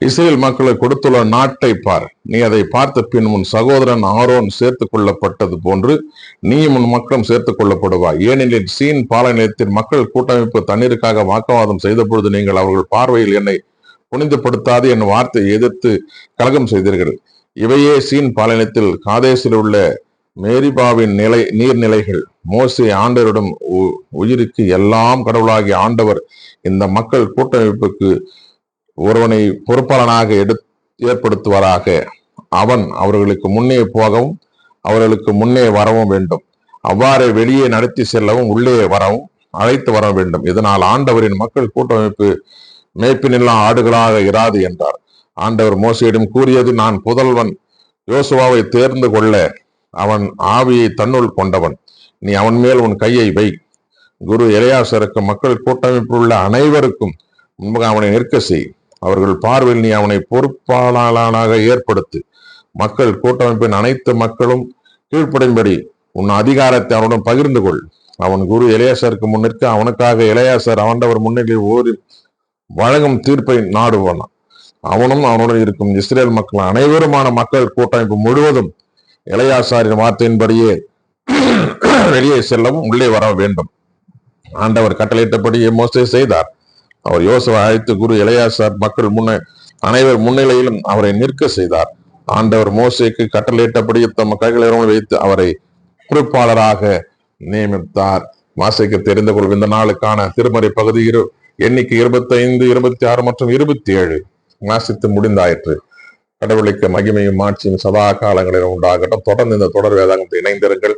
Israel மக்களை கொடுத்துள்ள நாட்டை பார். நீ அதை பார்த்த பின் உன் சகோதரன் ஆரோன் சேர்த்துக் கொள்ளப்பட்டது போன்று நீயும் உன் மக்களும் சேர்த்துக் கொள்ளப்படுவாய். ஏனெனில் சீன் பாலநிலத்தில் மக்கள் கூட்டமைப்பு தண்ணீருக்காக வாக்குவாதம் செய்த பொழுது நீங்கள் அவர்கள் பார்வையில் என்னை புனிதப்படுத்தாது என் வார்த்தையை எதிர்த்து கலகம் செய்தீர்கள். இவையே சீன் பாலினத்தில் காதேசில் உள்ள மேரிபாவின் நிலை நீர்நிலைகள். மோசே ஆண்டவரிடம் உ- உயிருக்கு எல்லாம் கடவுளாகிய ஆண்டவர் இந்த மக்கள் கூட்டமைப்புக்கு ஒருவனை பொறுப்பாளனாக எடு ஏற்படுத்துவாராக. அவன் அவர்களுக்கு முன்னே போகவும் அவர்களுக்கு முன்னே வரவும் வேண்டும். அவ்வாறே வெளியே நடத்தி செல்லவும் உள்ளே வரவும் அழைத்து வர வேண்டும். இதனால் ஆண்டவரின் மக்கள் கூட்டமைப்பு மேய்ப்பினெல்லாம் ஆடுகளாக இராது என்றார். ஆண்டவர் மோசையிடம் கூறியது நான் புதல்வன். யோசுவாவை தேர்ந்து கொள்ள அவன் ஆவியை தன்னுள் கொண்டவன். நீ அவன் மேல் உன் கையை வை. குரு இளையாசருக்கு மக்கள் கூட்டமைப்பில் உள்ள அனைவருக்கும் முன்பாக அவனை நிற்க செய். அவர்கள் பார்வையில் நீ அவனை பொறுப்பாளனாக ஏற்படுத்து. மக்கள் கூட்டமைப்பின் அனைத்து மக்களும் கீழ்ப்படும்படி உன் அதிகாரத்தை அவனுடன் பகிர்ந்து கொள். அவன் குரு இளையாசருக்கு முன்னிற்க அவனுக்காக இளையாசர் அவண்டவர் முன்னிலையில் ஓரி வழங்கும் தீர்ப்பை நாடுவான். அவனும் அவனுடன் இருக்கும் இஸ்ரேல் மக்கள் அனைவருமான மக்கள் கூட்டமைப்பு முழுவதும் இளையாசாரின் வார்த்தையின்படியே வெளியே செல்லவும் உள்ளே வர வேண்டும். ஆண்டவர் கட்டளையிட்டபடியே மோசே செய்தார். அவர் யோசனை அழைத்து குரு இளையாசார் மக்கள் முன்ன அனைவர் முன்னிலையிலும் அவரை நிற்க செய்தார். ஆண்டவர் மோசைக்கு கட்டளையிட்டபடி தம் கைகளிலும் வைத்து அவரை குறிப்பாளராக நியமித்தார். வாசிக்க தெரிந்து கொள்ளும் இந்த நாளுக்கான திருமறை பகுதி இரு எண்ணிக்கை இருபத்தி ஐந்து இருபத்தி ஆறு மற்றும் இருபத்தி ஏழு. வாசித்து முடிந்தாயிற்று. கடவுளுக்கு மகிமையும் ஆட்சியும் சதா காலங்களிலும் உண்டாகட்டும். தொடர்ந்து இந்த தொடர் வேதாங்கத்தை இணைந்திருங்கள்.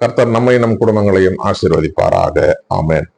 கர்த்தர் நம்மை நம் குடும்பங்களையும் ஆசீர்வதிப்பாராக. ஆமேன்.